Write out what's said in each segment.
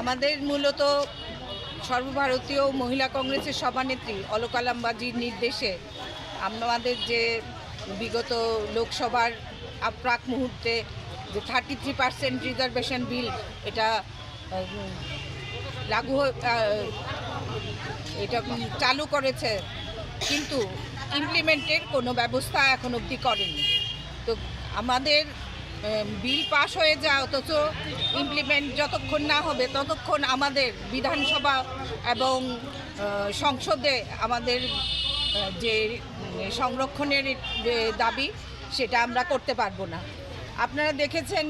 আমাদের মূলত সর্বভারতীয় মহিলা কংগ্রেসের সভানেত্রী অলকালাম্বাজির নির্দেশে আমাদের যে বিগত লোকসভার প্রাক মুহূর্তে যে thirty three percent reservation bill এটা লাগু এটা চালু করেছে, কিন্তু ইমপ্লিমেন্টের কোনো ব্যবস্থা এখন অবধি করেনি। তো আমাদের বিল পাস হয়ে যায়, অথচ ইমপ্লিমেন্ট যতক্ষণ না হবে, ততক্ষণ আমাদের বিধানসভা এবং সংসদে আমাদের যে সংরক্ষণের দাবি, সেটা আমরা করতে পারব না। আপনারা দেখেছেন,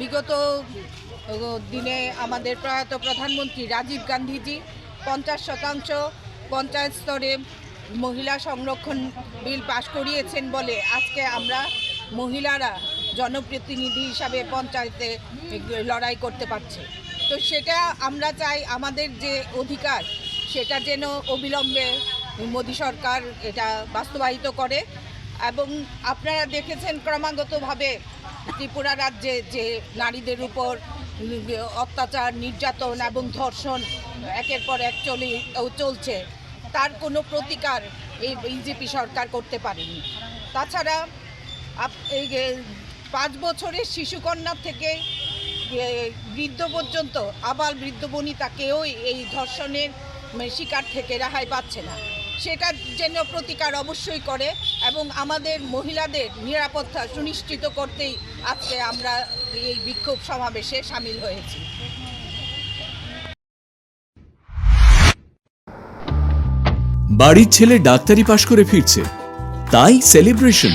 বিগত দিনে আমাদের প্রয়াত প্রধানমন্ত্রী রাজীব গান্ধীজি পঞ্চাশ শতাংশ পঞ্চায়েত স্তরে মহিলা সংরক্ষণ বিল পাশ করিয়েছেন বলে আজকে আমরা মহিলারা জনপ্রতিনিধি হিসাবে পঞ্চায়েতে লড়াই করতে পারছে। তো সেটা আমরা চাই আমাদের যে অধিকার, সেটা যেন অবিলম্বে মোদী সরকার এটা বাস্তবায়িত করে। এবং আপনারা দেখেছেন ক্রমাগতভাবে ত্রিপুরা রাজ্যে যে নারীদের উপর অত্যাচার, নির্যাতন এবং ধর্ষণ একের পর এক চলে, চলছে, তার কোনো প্রতিকার এই বিজেপি সরকার করতে পারেনি। তাছাড়া এই পাঁচ বছরের শিশুকন্যা থেকে বৃদ্ধ পর্যন্ত, আবার বৃদ্ধ বনিতা কেউই এই ধর্ষণের শিকার থেকে রেহাই পাচ্ছে না। সেটার যেন প্রতিকার অবশ্যই করে এবং আমাদের মহিলাদের নিরাপত্তা সুনিশ্চিত করতেই আজকে আমরা এই বিক্ষোভ সমাবেশে সামিল হয়েছি। বাড়ির ছেলে ডাক্তারি পাশ করে ফিরছে। তাই সেলিব্রেশন